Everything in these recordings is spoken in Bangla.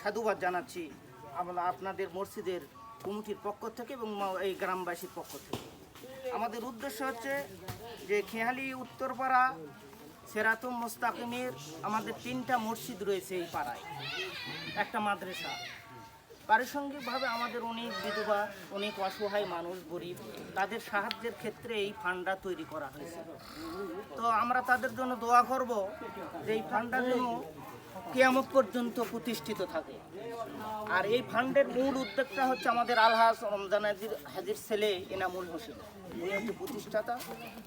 সাধুবাদ জানাচ্ছি আমরা আপনাদের মসজিদের কমিটির পক্ষ থেকে এবং এই গ্রামবাসীর পক্ষ থেকে। আমাদের উদ্দেশ্য হচ্ছে যে খেয়ালি উত্তরপাড়া, সেরাতুম মোস্তাকিমের আমাদের তিনটা মসজিদ রয়েছে এই পাড়ায়। একটা মাদ্রাসা। পারিসঙ্গিকভাবে আমাদের অনেক বিধবা, অনেক অসহায় মানুষ, গরিব, তাদের সাহায্যের ক্ষেত্রে এই ফান্ডটা তৈরি করা হয়েছে। তো আমরা তাদের জন্য দোয়া করব যে এই ফান্ডটা যেন কেয়ামত পর্যন্ত প্রতিষ্ঠিত থাকে। আর এই ফান্ডের মূল উদ্যোগটা হচ্ছে আমাদের আলহাজ রমজান হাজির হাজির ছেলে এনামুল হোসেন। উনি হচ্ছে প্রতিষ্ঠাতা।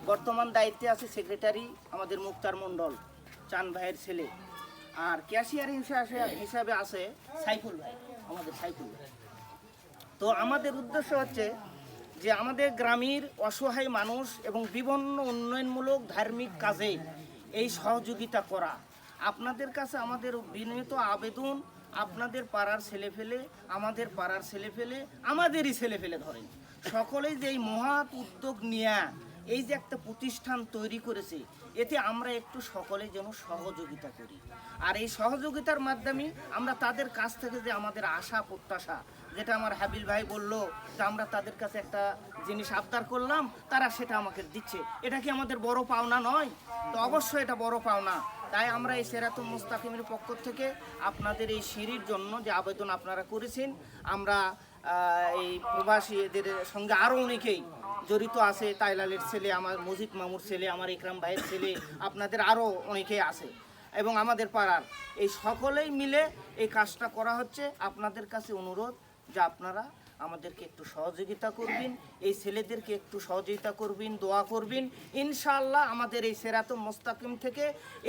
বর্তমান দায়িত্বে আছে সেক্রেটারি আমাদের মুক্তার মণ্ডল চান ভাইয়ের ছেলে। আর ক্যাশিয়ার হিসেবে হিসাবে আছে সাইফুল ভাই, আমাদের সাইফুল ভাই। তো আমাদের উদ্দেশ্য হচ্ছে যে আমাদের গ্রামের অসহায় মানুষ এবং বিভিন্ন উন্নয়নমূলক ধার্মিক কাজে এই সহযোগিতা করা। আপনাদের কাছে আমাদের বিনীত আবেদন, আপনাদের পাড়ার ছেলেফেলে আমাদের পাড়ার ছেলেফেলে আমাদেরই ছেলেফেলে ধরেন। সকলেই যে এই মহৎ উদ্যোগ নিয়ে এই যে একটা প্রতিষ্ঠান তৈরি করেছে, এতে আমরা একটু সকলে যেন সহযোগিতা করি। আর এই সহযোগিতার মাধ্যমে আমরা তাদের কাছ থেকে যে আমাদের আশা, প্রত্যাশা, যেটা আমার হাবিল ভাই বলল যে আমরা তাদের কাছে একটা জিনিস আবদার করলাম, তারা সেটা আমাকে দিচ্ছে। এটা কি আমাদের বড় পাওনা নয়? তো অবশ্যই এটা বড় পাওনা। তাই আমরা এই সেরাত মুস্তাকিমের পক্ষ থেকে আপনাদের এই সিঁড়ির জন্য যে আবেদন আপনারা করেছেন, আমরা এই প্রবাসীদের সঙ্গে আরও অনেকেই জড়িত আছে, তাইলালের ছেলে আমার, মজিদ মামুর ছেলে, আমার ইকরাম ভাইয়ের ছেলে, আপনাদের আরও অনেকেই আছে। এবং আমাদের পাড়ার এই সকলেই মিলে এই কাজটা করা হচ্ছে। আপনাদের কাছে অনুরোধ যে আপনারা আমাদেরকে একটু সহযোগিতা করবেন, এই ছেলেদেরকে একটু সহযোগিতা করবেন, দোয়া করবেন। ইনশাআল্লাহ আমাদের এই সেরাত মোস্তাকিম থেকে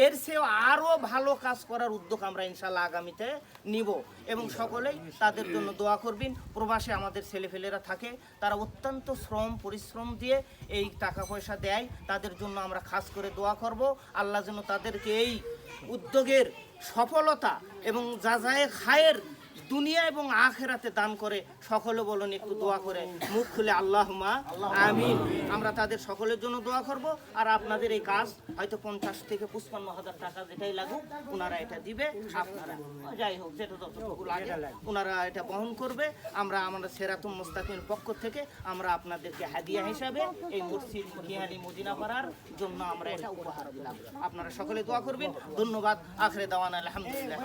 এর চেয়েও আরও ভালো কাজ করার উদ্যোগ আমরা ইনশাআল্লাহ আগামীতে নিব এবং সকলেই তাদের জন্য দোয়া করবেন। প্রবাসে আমাদের ছেলেফেলেরা থাকে, তারা অত্যন্ত শ্রম, পরিশ্রম দিয়ে এই টাকা পয়সা দেয়। তাদের জন্য আমরা খাস করে দোয়া করব। আল্লাহ যেন তাদেরকে এই উদ্যোগের সফলতা এবং যা যায় খায়ের দুনিয়া এবং আখেরাতে দান করে সকলে বলুন, একটু দোয়া করে মুখ খুলে আল্লাহ মা আমিন। আমরা তাদের সকলের জন্য দোয়া করব। আর আপনাদের এই কাজ হয়তো পঞ্চাশ থেকে পঁচপান্ন হাজার টাকা যেটাই লাগুক ওনারা এটা দিবে, আপনারা যাই হোক, যেটা যতটুকু লাগে ওনারা এটা বহন করবে। আমরা আমাদের সেরাতুম মোস্তাকিমের পক্ষ থেকে আমরা আপনাদেরকে হাদিয়া হিসাবে এই মসজিদ কিহানি মদিনাপাড়ার জন্য আমরা এটা উপহার দিলাম। আপনারা সকলে দোয়া করবেন। ধন্যবাদ। আখরে দাওয়ান, আলহামদুলিল্লাহ।